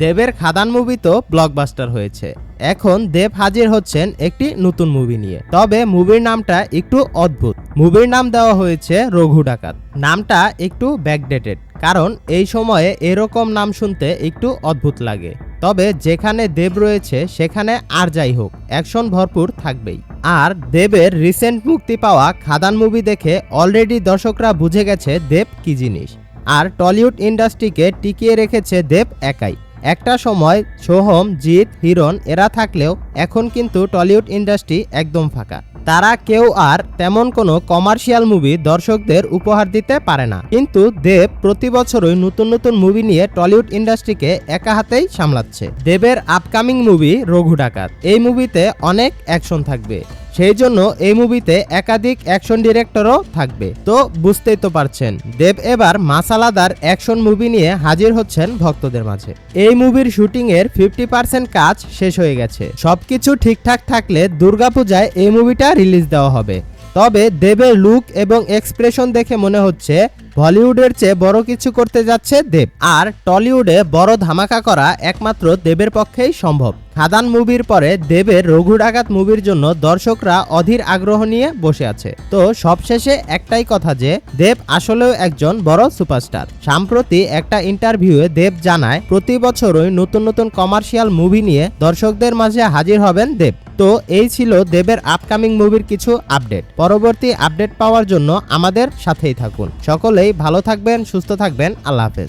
দেবের খাদান মুভি তো ব্লকবাস্টার হয়েছে। এখন দেব হাজির হচ্ছেন একটি নতুন মুভি নিয়ে। তবে মুভির নামটা একটু অদ্ভুত। মুভির নাম দেওয়া হয়েছে রঘু ডাকাত। নামটা একটু ব্যাকডেটেড কারণ এই সময়ে এরকম নাম শুনতে একটু অদ্ভুত লাগে। তবে যেখানে দেব রয়েছে, সেখানে আর যাই হোক, অ্যাকশন ভরপুর থাকবেই। আর দেবের রিসেন্ট মুক্তি পাওয়া খাদান মুভি দেখে অলরেডি দর্শকরা বুঝে গেছে দেব কি জিনিস। আর টলিউড ইন্ডাস্ট্রিকে টিকিয়ে রেখেছে দেব একাই। একটা সময় সোহম, জিৎ, হিরণ এরা থাকলেও এখন কিন্তু টলিউড ইন্ডাস্ট্রি একদম ফাঁকা। তারা কেউ আর তেমন কোনো কমার্শিয়াল মুভি দর্শকদের উপহার দিতে পারে না। কিন্তু দেব প্রতি বছরই নতুন নতুন মুভি নিয়ে টলিউড ইন্ডাস্ট্রিকে একা হাতেই সামলাচ্ছে। দেবের আপকামিং মুভি রঘু ডাকাত। এই মুভিতে অনেক অ্যাকশন থাকবে। সেই জন্য এই মুভিতে একাধিক অ্যাকশন ডিরেক্টরও থাকবে। তো বুঝতেই তো পারছেন, দেব এবার মাসালাদার অ্যাকশন মুভি নিয়ে হাজির হচ্ছেন ভক্তদের মাঝে। এই মুভির শুটিং এর ফিফটি পার্সেন্ট কাজ শেষ হয়ে গেছে। সবকিছু ঠিকঠাক থাকলে দুর্গাপূজায় এই মুভিটা রিলিজ দেওয়া হবে। তবে দেবের লুক এবং এক্সপ্রেশন দেখে মনে হচ্ছে বলিউডের চেয়ে বড় কিছু করতে যাচ্ছে দেব। আর টলিউডে বড় ধামাকা করা একমাত্র দেবের পক্ষেই সম্ভব। খাদান মুভির পরে দেবের রঘু ডাকাত মুভির জন্য দর্শকরা অধীর আগ্রহ নিয়ে বসে আছে। তো সবশেষে একটাই কথা যে, দেব আসলেও একজন বড় সুপারস্টার। সাম্প্রতি একটা ইন্টারভিউয়ে দেব জানায়, প্রতি বছরই নতুন নতুন কমার্শিয়াল মুভি নিয়ে দর্শকদের মাঝে হাজির হবেন দেব। তো এই ছিল দেবের আপকামিং মুভির কিছু আপডেট পরবর্তী আপডেট পাওয়ার জন্য আমাদের সাথেই থাকুন। সকলেই ভালো থাকবেন, সুস্থ থাকবেন। আল্লাহ হাফেজ।